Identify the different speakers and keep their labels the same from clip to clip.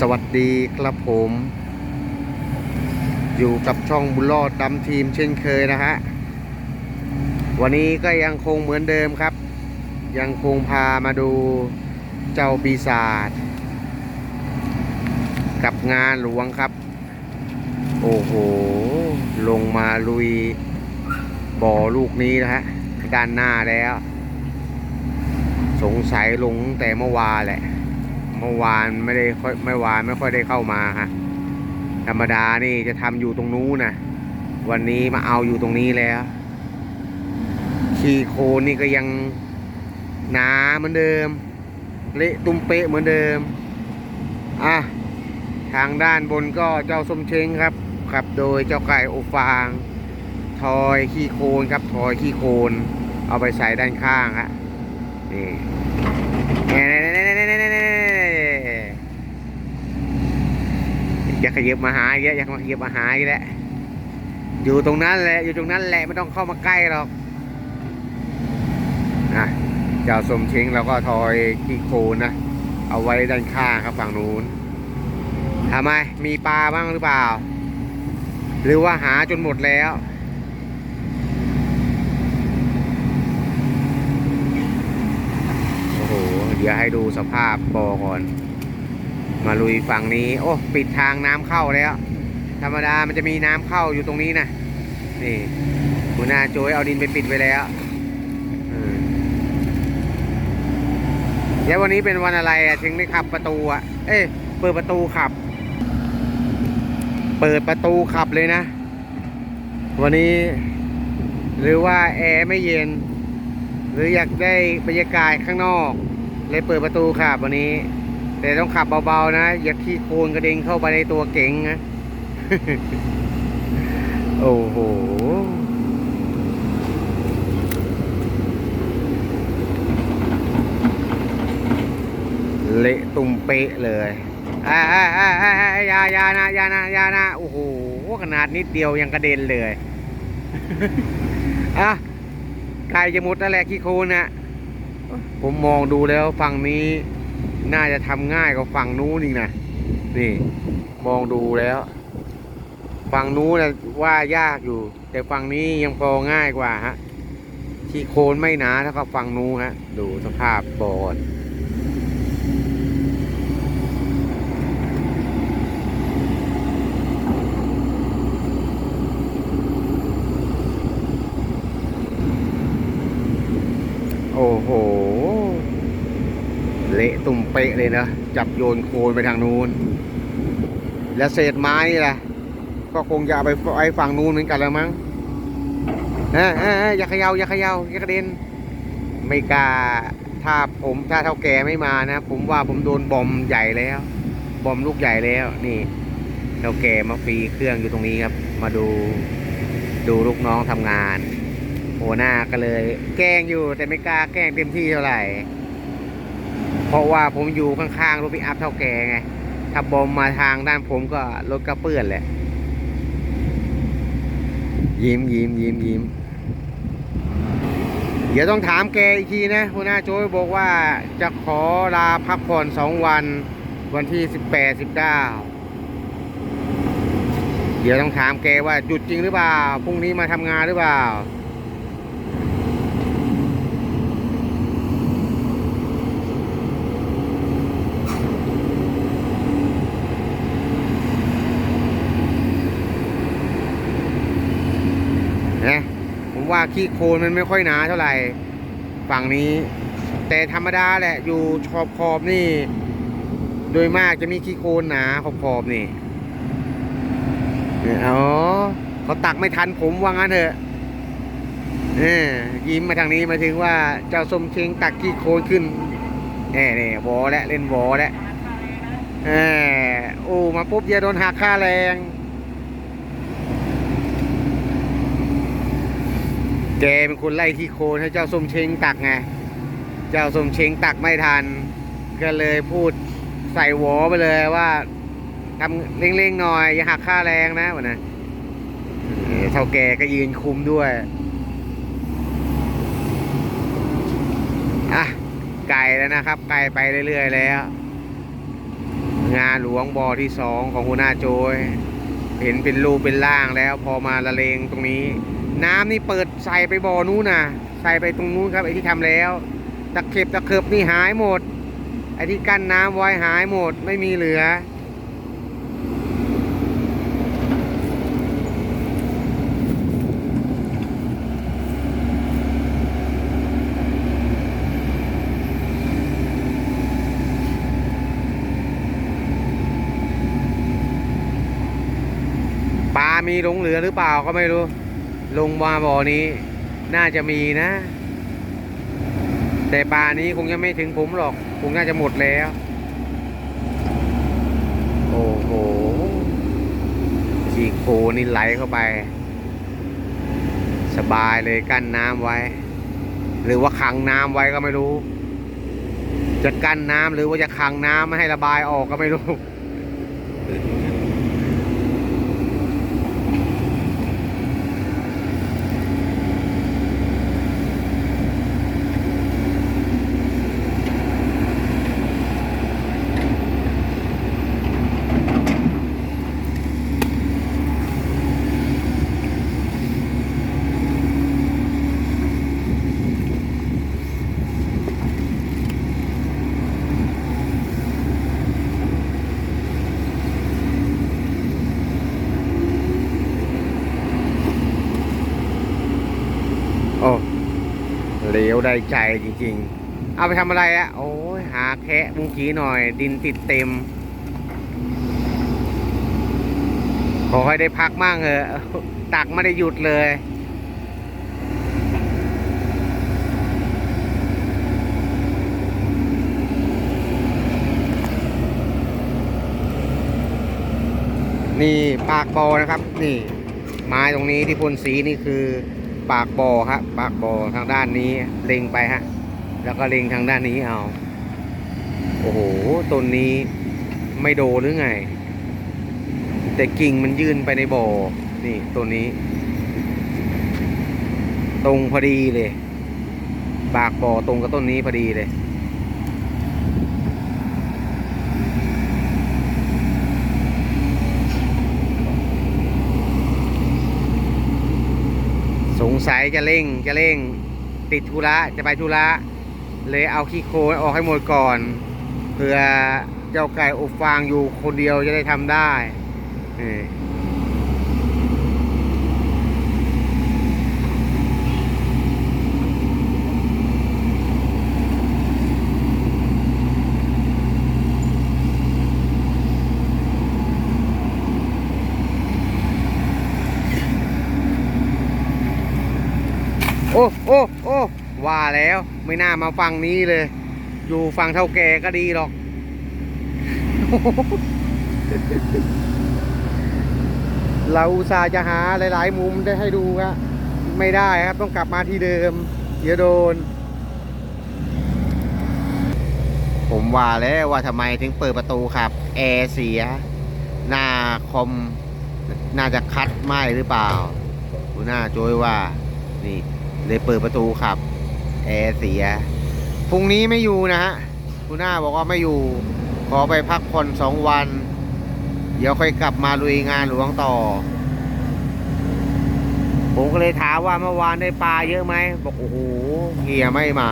Speaker 1: สวัสดีครับผม อยู่กับช่องบุญรอดดำทีมเช่นเคยนะฮะ วันนี้ก็ยังคงเหมือนเดิมครับ ยังคงพามาดูเจ้าปีศาจกับงานหลวงครับ โอ้โห ลงมาลุยบ่อลูกนี้นะฮะ ด้านหน้าแล้ว สงสัยลงแต่เมื่อวานแหละ มื่อวานไม่ได้ค่อยไม่วานไม่ค่อยได้เข้ามาฮะธรรมดานี่จะทำอยู่ตรงนู้นนะวันนี้มาเอาอยู่ตรงนี้แล้วขี้โคนนี่ก็ยังหนาเหมือนเดิม เละตุ้มเป๊ะเหมือนเดิมอะทางด้านบนก็เจ้าสมเชงครับขับ โดยเจ้าไก่โอฟางทอยขี้โคนครับทอยขี้โคน เอาไปใส่ด้านข้างฮะนี่ อย่าขยับมาหาเยอะอยามาขยับมาหาอีกแล้วอยู่ตรงนั้นแหละอยู่ตรงนั้นแหละไม่ต้องเข้ามาใกล้หรอกนะเจ้าสมช้งเราก็ทอยขี้โคลนนะเอาไว้ด้านข้างครับฝั่งนู้นทำไมมีปลาบ้างหรือเปล่า หรือว่าหาจนหมดแล้วโอ้โหเดี๋ยวให้ดูสภาพบ่อก่อน มาลุยฝั่งนี้ โอ้ ปิดทางน้ำเข้าแล้ว ธรรมดามันจะมีน้ำเข้าอยู่ตรงนี้นะนี่หัวหน้าโจยเอาดินไปปิดไว้แล้วแล้ววันนี้เป็นวันอะไรอะถึงได้ขับประตูอะเอ้ยเปิดประตูขับ เปิดประตูขับเลยนะ วันนี้ หรือว่าแอร์ไม่เย็น หรืออยากได้บรรยากาศข้างนอก เลยเปิดประตูขับวันนี้ แต่ต้องขับเบาๆนะ อย่าขี้โคลนกระเด็นเข้าไปในตัวเก๋งนะ โอ้โหเละตุ่มเปะเลยอ่าอ่าอ่าอ่าอ่ายายานะยานะยานะโอ้โห ขนาดนิดเดียวยังกระเด็นเลย อะใกล้จะหมดแล้วแหละขี้โคลนนะผมมองดูแล้วฝั่งนี้ น่าจะทำง่ายกว่าฝั่งนู้นอีกนะนี่ มองดูแล้ว ฝั่งนู้นว่ายากอยู่ แต่ฝั่งนี้ยังพอง่ายกว่าฮะขี้โคนไม่หนาเท่ากับฝั่งนู้นฮะ ดูสภาพบอลโอ้โห เละตุ่มเป๊ะเลยนะจับโยนโคลนไปทางนู้น แล้วเศษไม้นี่แหละก็คงจะเอาไปไว้ฝั่งนู้นเหมือนกันแล้วมั้งเออเออเอออย่าเขยาอย่าเขยาอย่ากระเด็นไม่กล้าถ้าผมถ้าเท่าแก่ไม่มานะ ผมว่าผมโดนบอมใหญ่แล้ว บอมลูกใหญ่แล้วนี่เท่าแก่มาฟรีเครื่องอยู่ตรงนี้ครับ มาดูดูลูกน้องทำงานหัวหน้าก็เลย แกล้งอยู่แต่ไม่กล้าแกล้งเต็มที่เท่าไหร่ ราะว่าผมอยู่ข้างๆรถพิอัพเท่าแก่ไง ถ้าบอมมาทางด้านผมก็รถก็เปื้อนแหละ ยิ้มยิ้มยิ้มยิ้มเดี๋ยวต้องถามแกอีกทีนะหัวหน้าโจ้ยบอกว่าจะขอลาพักผ่อนสองวัน วันที่สิบแปดสิบเก้าเดี๋ยวต้องถามแกว่าหยุดจริงหรือเปล่าพรุ่งนี้มาทำงานหรือเปล่า นะผมว่าขี้โคลนมันไม่ค่อยหนาเท่าไหร่ฝั่งนี้ แต่ธรรมดาแหละอยู่ขอบขอบนี่ โดยมากจะมีขี้โคลนหนาขอบขอบนี่เนี่ยอ๋อเขาตักไม่ทันผมว่างั้นเถอะเออยิ้มมาทางนี้มาถึงว่าเจ้าสมเชงตักขี้โคลนขึ้นแน่เนี่ยวอแล้วเล่นวอแล้วเออโอ้มาปุ๊บอย่าโดนหักค่าแรง แกเป็นคนไล่ขี้โคลนให้เจ้าส้มเชงตักไง เจ้าส้มเชงตักไม่ทัน ก็เลยพูดใส่หวอไปเลยว่าทำเร่งๆหน่อย อย่าหักค่าแรงนะวะนะเออเท่าแกก็ยืนคุมด้วย อะ ไกลแล้วนะครับ ไกลไปเรื่อยๆแล้ว งานหลวงบอที่สองของหัวหน้าโจย เห็นเป็นรูปเป็นร่างแล้ว พอมาละเลงตรงนี้ น้ำนี่เปิดใส่ไปบ่อนู้นนะใส่ไปตรงนู้นครับไอ้ที่ทำแล้ว ตะเข็บตะเข็บนี่หายหมด ไอ้ที่กั้นน้ำไว้หายหมดไม่มีเหลือ ปลามีหลงเหลือหรือเปล่าก็ไม่รู้ ลงมาบ่อนี้ น่าจะมีนะ แต่ปลานี้คงยังไม่ถึงผมหรอก คงน่าจะหมดแล้ว โอ้โหชีโคนี่ไหลเข้าไป สบายเลยกั้นน้ำไว้ หรือว่าขังน้ำไว้ก็ไม่รู้ จะกั้นน้ำหรือว่าจะขังน้ำไม่ให้ระบายออกก็ไม่รู้ อ้เหลวได้ใจจริง ๆ เอาไปทำอะไรอะโอ้ยหาแคะมุงกี้หน่อย ดินติดเต็ม ขอให้ได้พักมั่งเถอะตักไม่ได้หยุดเลยนี่ปากบอนะครับ นี่ ไม้ตรงนี้ที่พ่นสีนี่คือ ปากบ่อครับปากบ่อทางด้านนี้เล็งไปฮะแล้วก็เล็งทางด้านนี้เอา โอ้โหต้นนี้ไม่โดหรือไง แต่กิ่งมันยื่นไปในบ่อนี่ต้นนี้ ตรงพอดีเลย ปากบ่อตรงกับต้นนี้พอดีเลย งสัยจะเร่งจะเร่ง ติดธุระจะไปธุระเลยเอาขี้โคลนออกให้หมดก่อน เพื่อเจ้าไก่อบฟางอยู่คนเดียวจะได้ทำได้ โอ้โอ้โอ้ว่าแล้วไม่น่ามาฟังนี้เลย อยู่ฟังเท่าแก่ก็ดีหรอก เราอุตส่าห์จะหาหลาย ๆ มุมได้ให้ดูครับไม่ได้ครับต้องกลับมาที่เดิมเดี๋ยวโดน ผมว่าแล้วว่าทำไมถึงเปิดประตูครับ แอร์เสีย หน้าคอม น่าจะคัดไหมหรือเปล่าดูหน้าโจยว่านี่ เลยเปิดประตูขับแอร์เสียพรุ่งนี้ไม่อยู่นะฮะคุณหน้าบอกว่าไม่อยู่ ขอไปพักผ่อนสองวัน เดี๋ยวค่อยกลับมาลุยงานหลวงต่อ ผมก็เลยถามว่าเมื่อวานได้ปลาเยอะไหมบอกโอ้โหเฮียไม่มา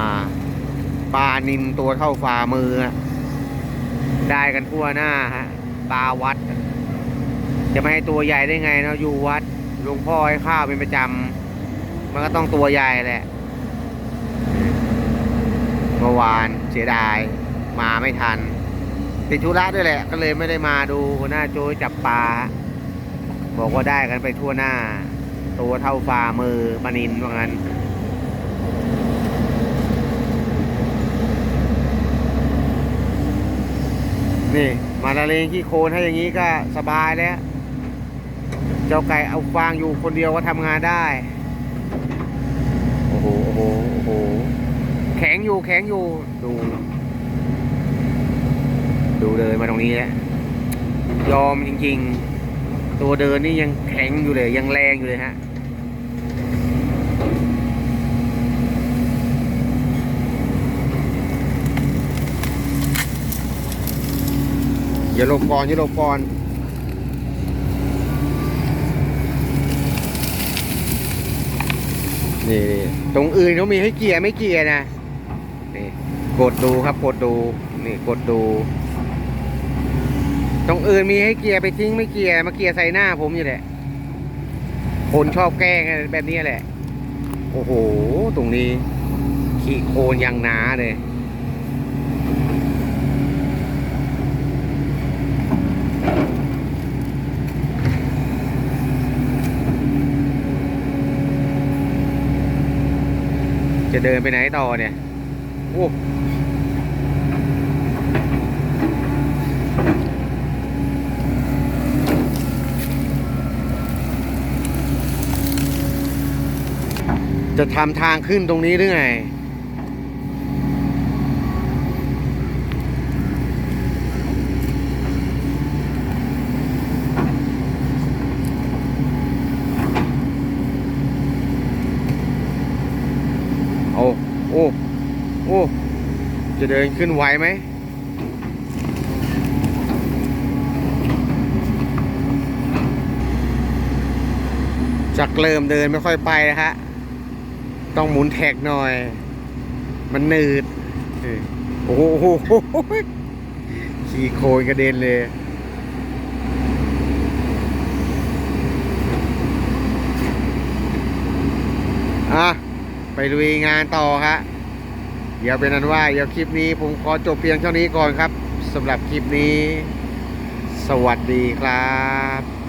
Speaker 1: ปลานินตัวเท่าฝ่ามือ ได้กันทั่วหน้าฮะปลาวัด จะไม่ให้ตัวใหญ่ได้ไงเนาะอยู่วัดหลวงพ่อให้ข้าวเป็นประจำ มันก็ต้องตัวใหญ่แหละเมื่อวานเสียดาย มาไม่ทันติดธุระด้วยแหละ ก็เลยไม่ได้มาดูหัวหน้าโจยจับปลาบอกว่าได้กันไปทั่วหน้า ตัวเท่าฝ่ามือปลานินว่างั้นนี่มาละเลงขี้โคลนให้อย่างนี้ก็สบายแล้ว เจ้าไก่เอาฟางอยู่คนเดียวก็ทำงานได้ โอ้โหโอ้โหโอ้โหแข็งอยู่แข็งอยู่ดู ดูเดินมาตรงนี้แล้วยอมจริง ๆ ตัวเดินนี่ยังแข็งอยู่เลยยังแรงอยู่เลยฮะอย่าลบก่อนอย่าลบก่อน นี่ตรงอื่นเขามีให้เกียร์ไม่เกียร์นะนี่กดดูครับกดดูนี่กดดู ตรงอื่นมีให้เกียร์ไปทิ้งไม่เกียร์มาเกียร์ใส่หน้าผมอยู่แหละคนชอบแกล้งแบบนี้แหละ โอ้โห ตรงนี้ ขี่โคลนยังหนาเลย จะเดินไปไหนต่อเนี่ยโอ้จะทำทางขึ้นตรงนี้หรือไง โอ้โอ้ โอ้ จะเดินขึ้นไหวไหมจากเริ่มเดินไม่ค่อยไปนะฮะ ต้องหมุนแท็กหน่อย มันหนืด โอ้โห ขี่โคลนกระเด็นเลย อะ ไปลุยงานต่อฮะ เดี๋ยวเป็นนั้นว่าเดี๋ยวคลิปนี้ผมขอจบเพียงเท่านี้ก่อนครับสำหรับคลิปนี้ สวัสดีครับ